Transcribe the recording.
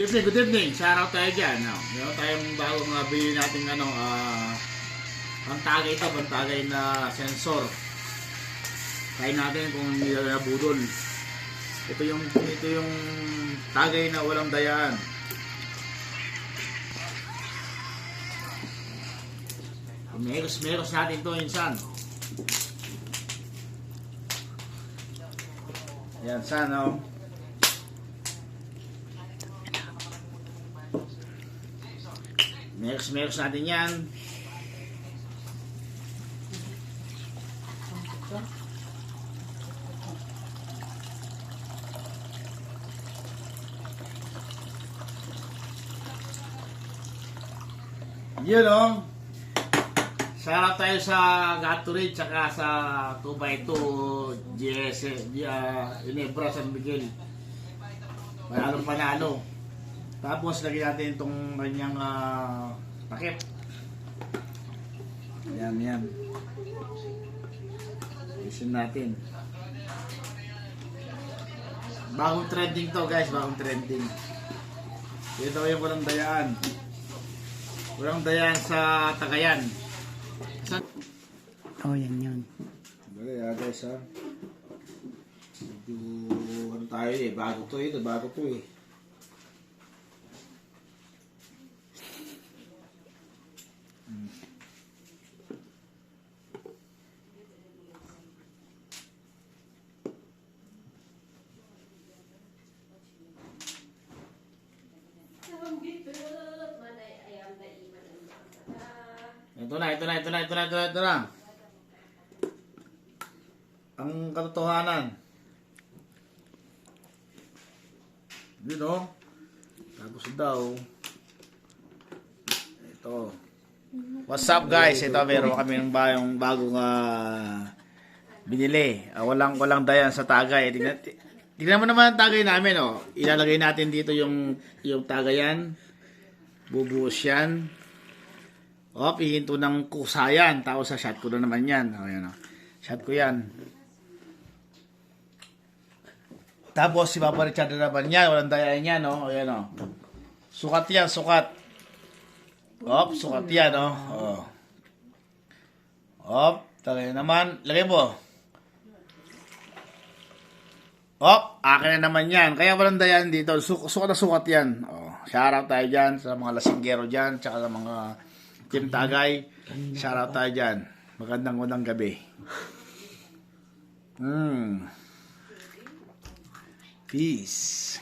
Good evening, good evening. Shout out tayo dyan. No? Meron tayong bagong uh, bili natin ano, ah, bantagay ito, bantagay na sensor. Try natin kung hindi na budol. Ito yung, ito yung tagay na walang dayaan. Meros, meros natin to insan. Yan, san, oh. Meros, meros natin yan. Yun oh. Sarap tayo sa Gatorade tsaka sa 2x2 GS, uh, Inebra San Miguel. Panalo panalo. Tapos lagyan natin itong kanyang uh, takip. Ayan, yan. Isin natin. Bagong trending to guys, bagong trending. Ito yung walang dayaan. Walang dayaan sa Tagayan. Sa Oh, yan yun. Dali ah guys ha. Medyo ano tayo eh, bago to eh, bago to eh. Ito na, ito na, ito na, ito na, ito na, ito na. Ang katotohanan. Yun o. Tapos daw. Ito. What's up guys? Ito meron kami ng bayong bagong ah, binili. Ah, walang walang dayan sa tagay. Tingnan, ti- tingnan mo naman ang tagay namin oh. Ilalagay natin dito yung yung tagayan. Bubuhos yan. O, pihinto ng kusayan. Tapos sa shot ko na naman yan. O, yan o. Shot ko yan. Tapos si Papa Richard na naman yan. Walang dayain yan, no? O, yan o. Sukat yan, sukat. Op, sukat yan, no? O. Op, tagay naman. Lagay mo. Op, akin na naman yan. Kaya walang dayan dito. Su sukat na sukat yan. O, shout out tayo dyan sa mga lasinggero dyan. Tsaka sa mga Team Tagay. Shout out tayo dyan. Magandang unang gabi. Hmm. Peace.